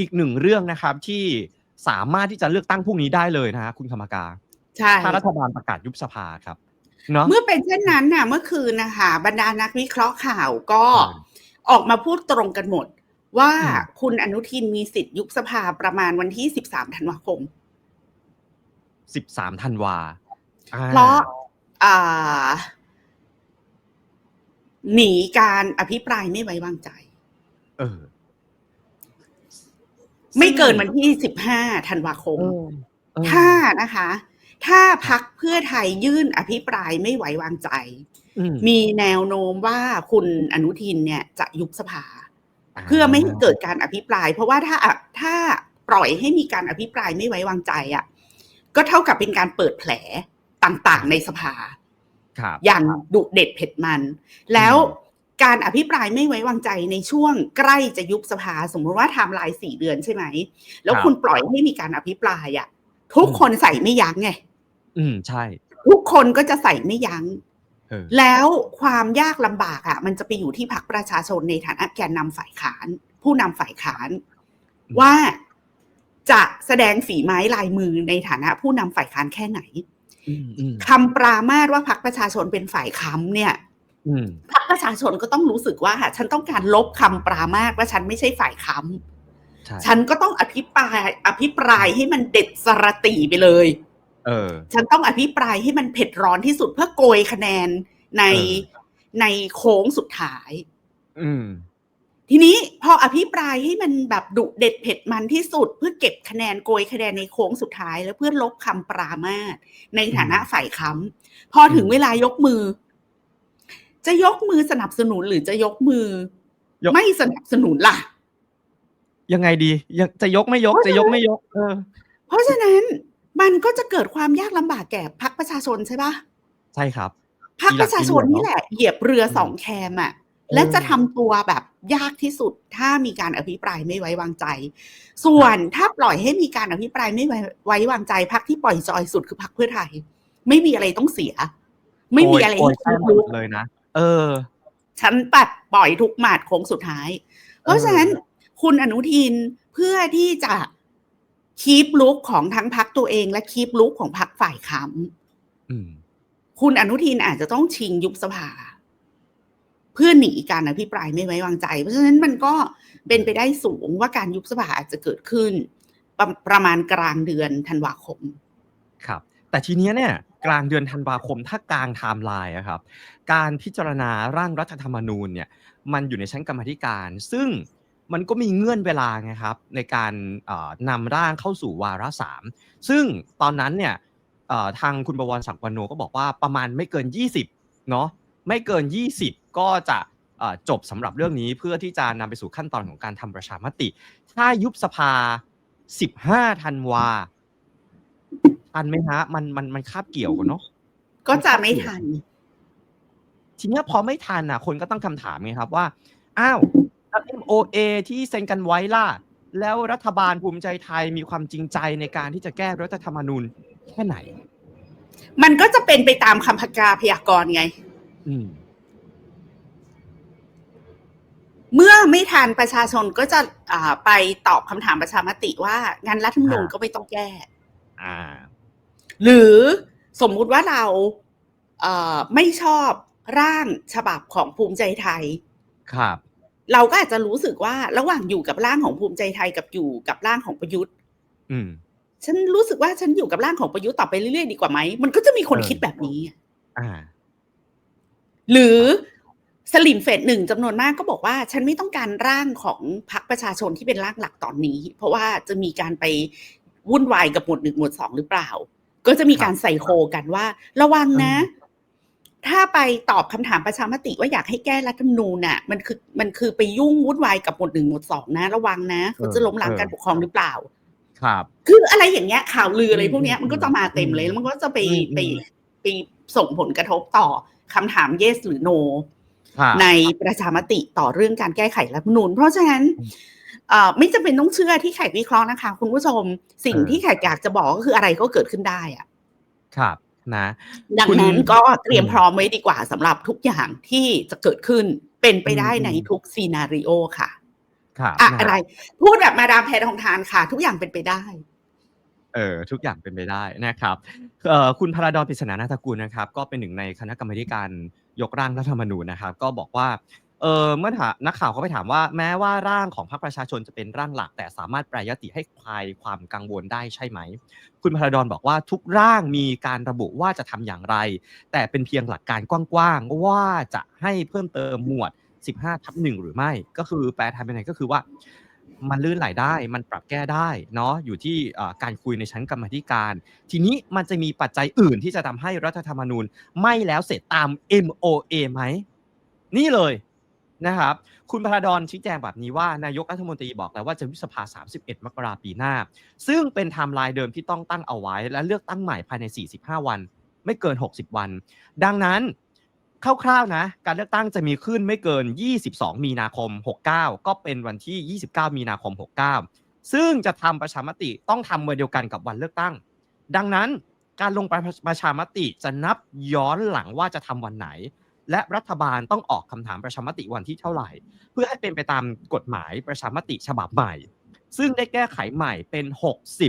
อีกหนึ่งเรื่องนะครับที่สามารถที่จะเลือกตั้งพรุ่งนี้ได้เลยนะฮะคุณธรรมกาใช่ถ้ารัฐบาลประกาศยุบสภาครับเนาะเมื่อเป็นเช่นนั้นน่ะเมื่อคืนนะคะบรรดานักวิเคราะห์ข่าวก็อืมออกมาพูดตรงกันหมด ว่าอืมคุณอนุทินมีสิทธิ์ยุบสภาประมาณวันที่13ธันวาคมสิบสามธันวาอ่เพราะอ่าหนีการอภิปรายไม่ไว้วางใจ เออ ไม่เกินวันที่15ธันวาคมเออเออถ้านะคะ ถ้าพักเพื่อไทยยื่นอภิปรายไม่ไว้วางใจอืมมีแนวโน้มว่าคุณอนุทินเนี่ยจะยุบสภา เพื่อไม่ให้เกิดการอภิปราย เพราะว่าถ้าถ้าปล่อยให้มีการอภิปรายไม่ไว้วางใจอะ ก็เท่ากับเป็นการเปิดแผลต่างๆในสภาครับอย่างดุเด็ดเผ็ดมัน แล้ว การอภิปรายไม่ไว้วางใจในช่วงใกล้จะยุบสภา สมมติว่าไทม์ไลน์สี่เดือนใช่ไหม แล้วครับคุณปล่อยให้มีการอภิปรายอะ ทุกคนใส่ไม่ยั้งไง อืมใช่ ทุกคนก็จะใส่ไม่ยั้งเออแล้วความยากลำบากอะ มันจะไปอยู่ที่พรรคประชาชนในฐานะแกนนำฝ่ายค้าน ผู้นำฝ่ายค้าน ว่าจะแสดงฝีไม้ลายมือในฐานะผู้นำฝ่ายค้านแค่ไหนอืมอืมคำปรามาสว่าพรรคประชาชนเป็นฝ่ายค้ำเนี่ยอืม พรรคประชาชนก็ต้องรู้สึกว่า ฉันต้องการลบคำปรามาสว่าฉันไม่ใช่ฝ่ายค้ใช่ำฉันก็ต้องอภิปราย อภิปรายให้มันเด็ดสระตีไปเลย เออ ฉันต้องอภิปรายให้มันเผ็ดร้อนที่สุดเพื่อโกยคะแนนในเออในโค้งสุดท้าย อืม ทีนี้พออภิปรายให้มันแบบดุเด็ดเผ็ดมันที่สุด เพื่อเก็บคะแนนโกยคะแนนในโค้งสุดท้าย แล้วเพื่อลบคำปรามาสในฐานะฝ่ายค้ำพอถึงอืมเวลายกมือ จะยกมือสนับสนุนหรือจะยกมือยกไม่สนับสนุนล่ะ ยังไงดียังจะยกไม่ยกจะยกไม่ยก เออ เพราะฉะนั้นมันก็จะเกิดความยากลำบากแก่พรรคประชาชนใช่ปะใช่ครับพรรคประชาชนนี่แหละเหยียบเรือสองแคมอะและจะทำตัวแบบยากที่สุดถ้ามีการอภิปรายไม่ไว้วางใจ ส่วนถ้าปล่อยให้มีการอภิปรายไม่ไว้ไว้วางใจพรรคที่ปล่อยจอยสุดคือพรรคเพื่อไทย ไม่มีอะไรต้องเสีย ไม่มีอะไรโยให้แต้มรู้เลยนะ เออ ฉันปัดปล่อยทุกหมาดโค้งสุดท้าย เพราะฉะนั้นคุณอนุทินเพื่อที่จะคีปลุกของทั้งพักตัวเอง และคีปลุกของพักฝ่ายค้อืมำคุณอนุทินอาจจะต้องชิงยุบสภา เพื่อหนีการอภิปรายไม่ไว้วางใจ เพราะฉะนั้นมันก็เป็นไปได้สูงว่าการยุบสภาอาจจะเกิดขึ้น ประประมาณกลางเดือนธันวาคม ครับ แต่ทีเนี้ยเนี่ยกลางเดือนธันวาคมถ้ากลางไทม์ไลน์อะครับการพิจารณาร่างรัฐธรรมนูญเนี่ยมันอยู่ในชั้นกรรมธิการ ซึ่งมันก็มีเงื่อนเวลาไงครับในการนำร่างเข้าสู่วาระสามซึ่งตอนนั้นเนี่ยทางคุณประวรศักดิ์วรรณโนก็บอกว่าประมาณไม่เกิน 20เนาะไม่เกิน 20 ก็จะจบสำหรับเรื่องนี้เพื่อที่จะนำไปสู่ขั้นตอนของการทำประชามติ ถ้ายุบสภา 15ธันวา ทันไหมฮะ มันมันมันคาบเกี่ยวกันเนาะก็จะไม่ทัน ทีเนี้ยพอไม่ทันอะ คนก็ตั้งคำถามไงครับว่า อ้าวแล้ว MOA ที่เซ็นกันไว้ล่ะ แล้วรัฐบาลภูมิใจไทยมีความจริงใจในการที่จะแก้รัฐธรรมนูญแค่ไหน มันก็จะเป็นไปตามคำพกาพยากรณ์ไง อืมเมื่อไม่ทันประชาชนก็จะอ่าไปตอบคำถามประชามติว่างั้นรัฐธรรมนูญฮะก็ไม่ต้องแก้ อ่า หรือสมมุติว่าเราเอ่อไม่ชอบร่างฉบับของภูมิใจไทย ครับ เราก็อาจจะรู้สึกว่าระหว่างอยู่กับร่างของภูมิใจไทยกับอยู่กับร่างของประยุทธ์ อืม ฉันรู้สึกว่าฉันอยู่กับร่างของประยุทธ์ต่อไปเรื่อยๆดีกว่าไหม มันก็จะมีคนเออคิดแบบนี้ อ่า หรือสลิมเฟดหนึ่งจำนวนมากก็บอกว่า ฉันไม่ต้องการร่างของพรรคประชาชนที่เป็นร่างหลักตอนนี้ เพราะว่าจะมีการไปวุ่นวายกับหมวดหนึ่งหมวดสองหรือเปล่า ก็จะมีการใส่โคกันว่า ระวังนะ ถ้าไปตอบคำถามประชามติว่าอยากให้แก้รัฐธรรมนูญน่ะ มันคือมันคือไปยุ่งวุ่นวายกับหมวดหนึ่งหมวดสองนะ ระวังนะเขาจะล้มล้างการปกครองหรือเปล่า ครับ คืออะไรอย่างเงี้ยข่าวลืออะไรพวกเนี้ยอืมมันก็จะมาเต็มเลยแล้วมันก็จะไปอืมไปไปส่งผลกระทบต่อคำถาม yes หรือ no ครับในประชามติต่อเรื่องการแก้ไขรัฐธรรมนูญเพราะฉะนั้นเอ่อ ไม่จำเป็นต้องเชื่อที่แขกวิเคราะห์นะคะ คุณผู้ชมสิ่งเออที่แขกอยากจะบอกก็คืออะไรก็เกิดขึ้นได้อะครับนะดังคุณนั้นก็เตรียมอืมพร้อมไว้ดีกว่าสำหรับทุกอย่างที่จะเกิดขึ้นเป็นไปได้อืมในทุกซีนารีโอค่ะครับอะนะอะไรฮะพูดแบบมาดามแพทองทานค่ะ ทุกอย่างเป็นไปได้เออทุกอย่างเป็นไปได้นะครับเอ่อคุณพาราดอนปริศนานาถกุลนะครับ ก็เป็นหนึ่งในคณะกรรมาธิการยกร่างรัฐธรรมนูญนะครับ ก็บอกว่า เออเมื่อถานักข่าวเขาไปถามว่าแม้ว่าร่างของพรรคประชาชนจะเป็นร่างหลัก แต่สามารถแปรยติให้คลายความกังวลได้ใช่ไหม คุณพราดอนบอกว่าทุกร่างมีการระบุว่าจะทำอย่างไร แต่เป็นเพียงหลักการกว้างๆว่าจะให้เพิ่มเติมหมวด 15ทับหนึ่งหรือไม่ ก็คือแปลไทยเป็นไงก็คือว่า มันลื่นไหลได้มันปรับแก้ได้เนาะอยู่ที่การคุยในชั้นกรรมธิการ ทีนี้มันจะมีปัจจัยอื่นที่จะทำให้รัฐธรรมนูญไม่แล้วเสร็จตาม MOA ไหมนี่เลย นะครับ คุณพระดอนชี้แจงแบบนี้ว่านายกรัฐมนตรีบอกแล้วว่าจะวิสภา 31 มกราปีหน้า ซึ่งเป็นไทม์ไลน์เดิมที่ต้องตั้งเอาไว้ และเลือกตั้งใหม่ภายใน 45 วัน ไม่เกิน 60 วัน ดังนั้นคร่าวๆนะ การเลือกตั้งจะมีขึ้นไม่เกิน 22 มีนาคม 69 ก็เป็นวันที่ 29 มีนาคม 69 ซึ่งจะทำประชามติต้องทำวันเดียวกันกับวันเลือกตั้ง ดังนั้นการลงประประชามติจะนับย้อนหลังว่าจะทำวันไหน และรัฐบาลต้องออกคำถามประชามติวันที่เท่าไหร่ เพื่อให้เป็นไปตามกฎหมายประชามติฉบับใหม่ ซึ่งได้แก้ไขใหม่เป็น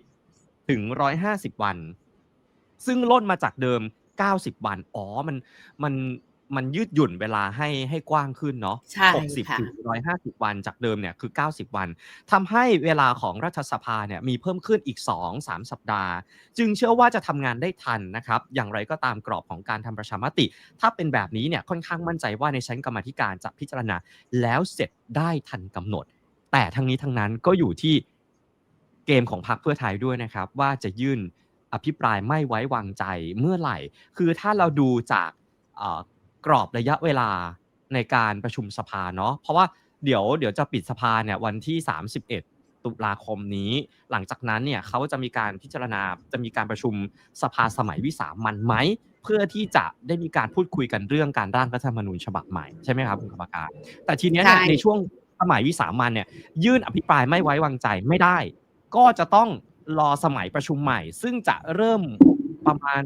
60 ถึง 150 วัน ซึ่งล่นมาจากเดิม 90 วัน อ๋อ มัน มัน มันยืดหยุ่นเวลาให้ให้กว้างขึ้นเนาะใช่60ค่ะถึง150 วันจากเดิมเนี่ยคือ 90 วันทำให้เวลาของรัฐสภาเนี่ยมีเพิ่มขึ้นอีก 2-3 สัปดาห์ จึงเชื่อว่าจะทำงานได้ทันนะครับ อย่างไรก็ตามกรอบของการทำประชามติ ถ้าเป็นแบบนี้เนี่ยค่อนข้างมั่นใจว่าในชั้นกรรมาธิการจะพิจารณาแล้วเสร็จได้ทันกำหนด แต่ทั้งนี้ทั้งนั้นก็อยู่ที่เกมของพรรคเพื่อไทยด้วยนะครับ ว่าจะยื่นอภิปรายไม่ไว้วางใจเมื่อไหร่ คือถ้าเราดูจากเอ่อ กรอบระยะเวลาในการประชุมสภาเนาะเพราะว่าเดี๋ยวเดี๋ยวจะปิดสภาเนี่ยวันที่ 31 ตุลาคมนี้ หลังจากนั้นเนี่ยเขาจะมีการพิจารณาจะมีการประชุมสภาสมัยวิสามันไหม เพื่อที่จะได้มีการพูดคุยกันเรื่องการร่างรัฐธรรมนูญฉบับใหม่ใช่ไหมครับคุณกรรมการ แต่ทีเนี้ยเนี่ยใช่ ในช่วงสมัยวิสามันเนี่ยยื่นอภิปรายไม่ไว้วางใจไม่ได้ ก็จะต้องรอสมัยประชุมใหม่ ซึ่งจะเริ่มประมาณ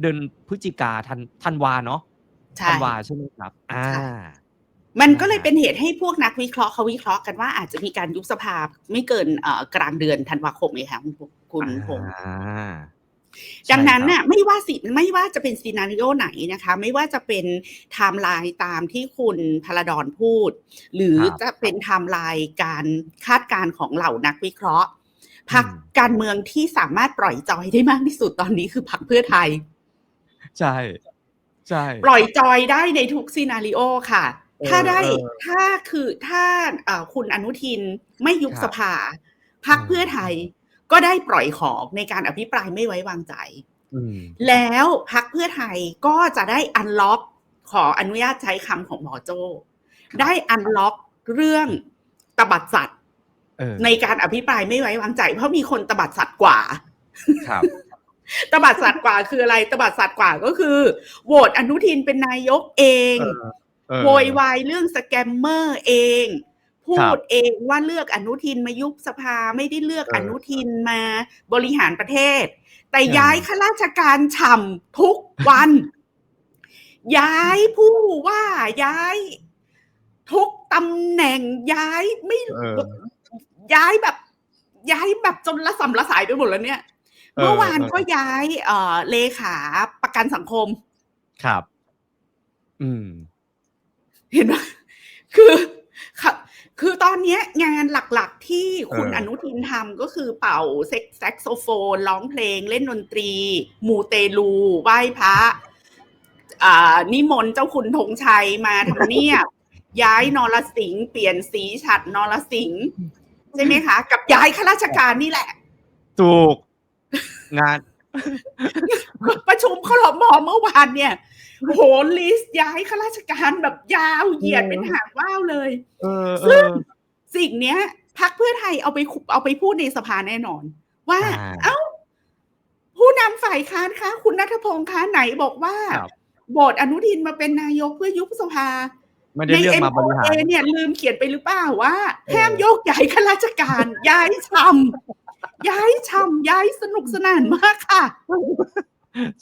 เดือนพฤศจิกาธันธันวาเนาะใช่ ธันวาใช่ไหมครับ อ่าใช่มันก็เลยนะฮะเป็นเหตุให้พวกนักวิเคราะห์เขาวิเคราะห์กันว่าอาจจะมีการยุบสภาไม่เกินเอ่อกลางเดือนธันวาคมเลยค่ะคุณคุณพงษ์อ่าดังนั้นใช่น่ะครับไม่ว่าสิไม่ว่าจะเป็นซีนารีโอไหนนะคะ ไม่ว่าจะเป็นไทม์ไลน์ตามที่คุณพลดอนพูด หรือครับจะเป็นไทม์ไลน์การคาดการณ์ของเหล่านักวิเคราะห์พรรคอืมการเมืองที่สามารถปล่อยจอยได้มากที่สุดตอนนี้คือพรรคเพื่อไทย ใช่ ใช่ปล่อยจอยได้ในทุกซีนารีโอค่ะเออถ้าได้เออถ้าคือถ้าเอ่อคุณอนุทินไม่ยุบครับสภาพรรคอืมเพื่อไทยก็ได้ปล่อยของในการอภิปรายไม่ไว้วางใจอืมแล้วพักเพื่อไทยก็จะได้อันล็อกขออนุญาตใช้คำของหมอโจ้ครับได้อันล็อกเรื่องตบัดสัตว์เออในการอภิปรายไม่ไว้วางใจ เพราะมีคนตบัดสัตว์กว่า ครับ ตบัดสัตว์กว่าคืออะไรตบัดสัตว์กว่าก็คือโหวตอนุทินเป็นนายกเองเออเออโวยวายเรื่องสแกมเมอร์เอง พูครัดบเองว่าเลือกอนุทินมายุบสภาไม่ได้เลือกเออออนุทินมาบริหารประเทศ แต่เออย้ายข้าราชการฉ่ำทุกวัน ย้ายผู้ว่าย้ายทุกตำแหน่งย้ายไม่เออย้ายแบบ ย้ายแบบจนละสำละสายไปหมดแล้วเนี่ย เออเมื่อวานเออก็ย้ายเอ่อเลขาประกันสังคม ครับ อืม เห็นไหมคือค่ะคือตอนเนี้ยงานหลักๆ ที่คุณเอออนุทินทำก็คือเป่าเซ็กแซกโซโฟน ร้องเพลง เล่นดนตรี มูเตลูไหว้พระอ่านิมนต์เจ้าคุณธงชัยมาทำเนียบ ย้ายนรสิงห์เปลี่ยนสีฉัดนรสิงห์ใช่ไหมคะ กับย้ายข้าราชการนี่แหละ ถูก งาน ประชุมครมเมื่อวานเนี่ยโอ้โหลิสต์ย้ายข้าราชการแบบยาวเหยียดเป็นหางว่าวเลยเออเอซึ่งอสิ่งเนี้ยพักเพื่อไทยเอาไปคุเอาไปพูดในสภาแน่นอนว่าอ่า เอ้า ผู้นำฝ่ายค้านคะ คุณนัทพงษ์คะไหนบอกว่าครับโบทอนุทินมาเป็นนายกเพื่อยุบสภาไม่ได้เลือกมาบริหารใน MOA เนี่ยลืมเขียนไปหรือเปล่าว่าเออห้ามโยกย้ายข้าราชการย้ายชำ ย้ายชำย้ายสนุกสนานมากค่ะ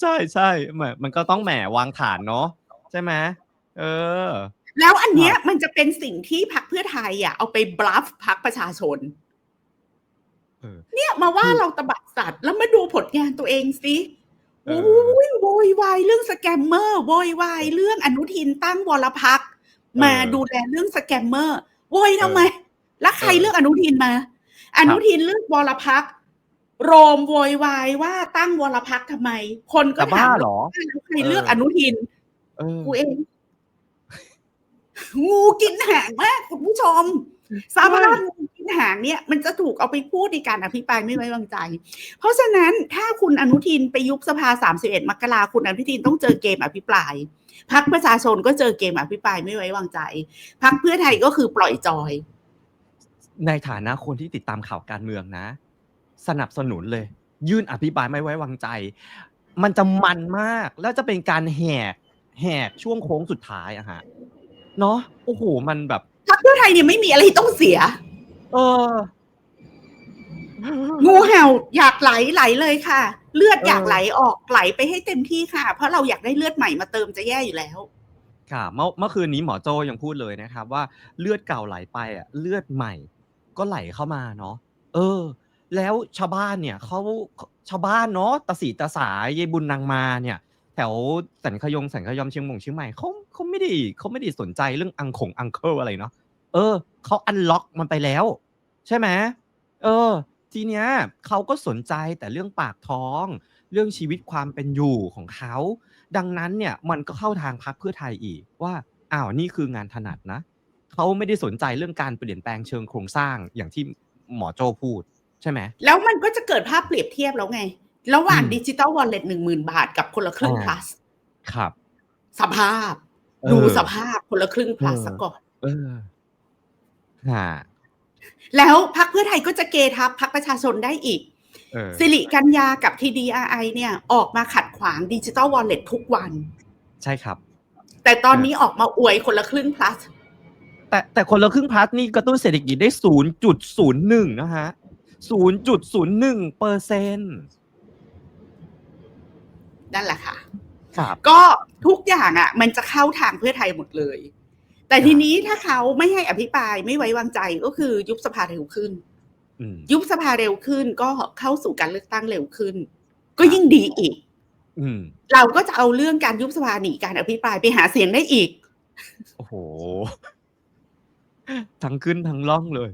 ใช่ใช่เหมือนมันก็ต้องแหมวางฐานเนาะใช่ไหมเออ แล้วอันเนี้ยมันจะเป็นสิ่งที่พรรคเพื่อไทยอะเอาไปบลัฟพรรคประชาชนเออเนี่ยมาว่าเราตบัดสัตว์แล้วมาดูผลงานตัวเองสิเอโอ้อยโวยวายเรื่องสแกมเมอร์โวยวายเรื่องอนุทินตั้งวรพักษ์มาเออดูแลเรื่องสแกมเมอร์โวยทำไมแล้วใครเออเลือกอนุทินมา อนุทินเลือกวรพักษ์โรมโวยวายว่าตั้งวรพักษ์ทำไม คนก็จะบ้าถามเหรอว่าแล้วใครเลือกเอออนุทินเออกูเอง งูกินหางมากคุณผู้ชมสาบานงูกินหางเนี่ย มันจะถูกเอาไปพูดในการอภิปรายไม่ไว้วางใจ เพราะฉะนั้นถ้าคุณอนุทินไปยุบสภา31มกราคุณอนุทินต้องเจอเกมอภิปรายพักประชาชนก็เจอเกมอภิปรายไม่ไว้วางใจพักเพื่อไทยก็คือปล่อยจอย ในฐานะคนที่ติดตามข่าวการเมืองนะ สนับสนุนเลย ยื่นอภิปรายไม่ไว้วางใจ มันจะมันมาก แล้วจะเป็นการแหกแหกช่วงโค้งสุดท้ายอะฮะเนาะโอ้โหมันแบบพักเพื่อไทยเนี่ยไม่มีอะไรต้องเสีย เออ งูเห่าอยากไหลไหลเลยค่ะ เลือดเอออยากไหลออกไหลไปให้เต็มที่ค่ะ เพราะเราอยากได้เลือดใหม่มาเติมจะแย่อยู่แล้ว ค่ะ เมื่อเมื่อคืนนี้หมอโจยังพูดเลยนะครับ ว่าเลือดเก่าไหลไปอะ เลือดใหม่ ก็ไหลเข้ามาเนาะเออ แล้วชาวบ้านเนี่ยเขาชาวบ้านเนาะตาสีตาสายยายบุญนางมาเนี่ย แถวสันขยงสันขยอมเชียงมงเชียงใหม่เขาเขาไม่ได้เขาไม่ได้สนใจเรื่องอังขงอังเคิลอะไรเนาะเออเขาอันล็อกมันไปแล้ว ใช่ไหมเออ ทีเนี้ยเขาก็สนใจแต่เรื่องปากท้อง เรื่องชีวิตความเป็นอยู่ของเขา ดังนั้นเนี่ยมันก็เข้าทางพักเพื่อไทยอีกว่าอ้าวนี่คืองานถนัดนะ เขาไม่ได้สนใจเรื่องการเปลี่ยนแปลงเชิงโครงสร้างอย่างที่หมอโจพูดใช่ไหมแล้วมันก็จะเกิดภาพเปรียบเทียบแล้วไง ระหว่างอืมดิจิ t a ลวอลเล็ตหนึ่งหมื่นบาทกับคนละครึ่งอ่า plus ครับ สภาพเออดูสภาพคนละครึ่ง plus เออซะก่อนเออฮะแล้วพักเพื่อไทยก็จะเกทับพักประชาชนได้อีกเออสิริกัญญากับ TDRI เนี่ย ออกมาขัดขวางดิจิ t a ลวอลเล็ตทุกวัน ใช่ครับ แต่ตอนนี้ออกมาอวยคนละครึ่ง plus แต่แต่คนละครึ่งพลัสนี่กระตุ้นเศรษฐกิจได้ศูนย์จุดศูนย์หนึ่งนะฮะศูนย์จุดศูนย์หนึ่งเปอร์เซ็นต์นั่นแหละค่ะ ครับ ก็ทุกอย่างอะ มันจะเข้าทางเพื่อไทยหมดเลย แต่ทีนี้ถ้าเขาไม่ให้อภิปรายไม่ไว้วางใจก็คือยุบสภาเร็วขึ้นอืมยุบสภาเร็วขึ้นก็เข้าสู่การเลือกตั้งเร็วขึ้น ก็ยิ่งดีอีกอืมเราก็จะเอาเรื่องการยุบสภาหนีการอภิปรายไปหาเสียงได้อีก โอ้โห ทั้งขึ้นทั้งล่องเลย